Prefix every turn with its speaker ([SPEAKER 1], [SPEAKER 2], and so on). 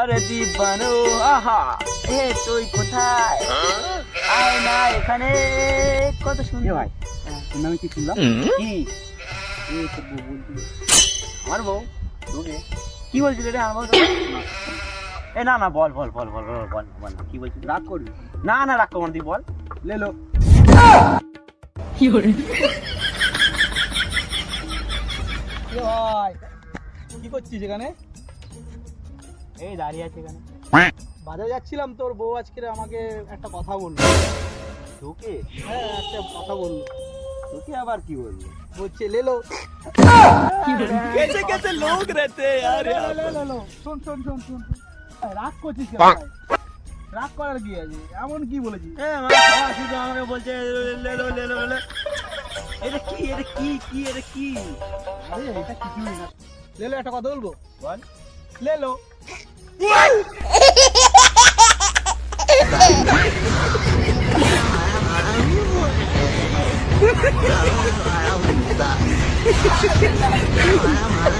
[SPEAKER 1] আরে দিবানো আহা এ তুই কোথায়? আয় না এখানে। কত সুন্দর।
[SPEAKER 2] ভাই। তোর নামে কি শুনলাম?
[SPEAKER 1] কি?
[SPEAKER 2] এই তোর বউ বলছিল
[SPEAKER 1] আমার বউ?
[SPEAKER 2] তোকে?
[SPEAKER 1] কি বলছিল রে আমার বউ? এ না না বল বল বল বল বল বল বল কি বলছিস
[SPEAKER 2] রাগ করবি?
[SPEAKER 1] না না রাখ তোমার তুই বল।
[SPEAKER 2] লেলো ভাই কি করছিস এখানে?
[SPEAKER 1] এই দাঁড়িয়ে আছে এখানে
[SPEAKER 2] বাজারে যাচ্ছিলাম তোর বউ আজকে আমাকে একটা কথা বললো
[SPEAKER 1] তোকে
[SPEAKER 2] হ্যাঁ একটা কথা বললো
[SPEAKER 1] তোকে আবার কি বলবো
[SPEAKER 2] বলছে লেলো
[SPEAKER 1] कैसे कैसे लोग रहते हैं यार
[SPEAKER 2] শোন শোন শোন শোন এই, রাগ করছিস কেন ভাই? রাগ করার কি আছে এমন কি বলেছিস
[SPEAKER 1] এ মা খাওয়া শুধু আমাকে বলছে লে লো লে লো লে এটা কি এটা কি কি এটা কি
[SPEAKER 2] আরে এটা কিছুই না লেলো একটা কথা বলবো
[SPEAKER 1] বল
[SPEAKER 2] লেলো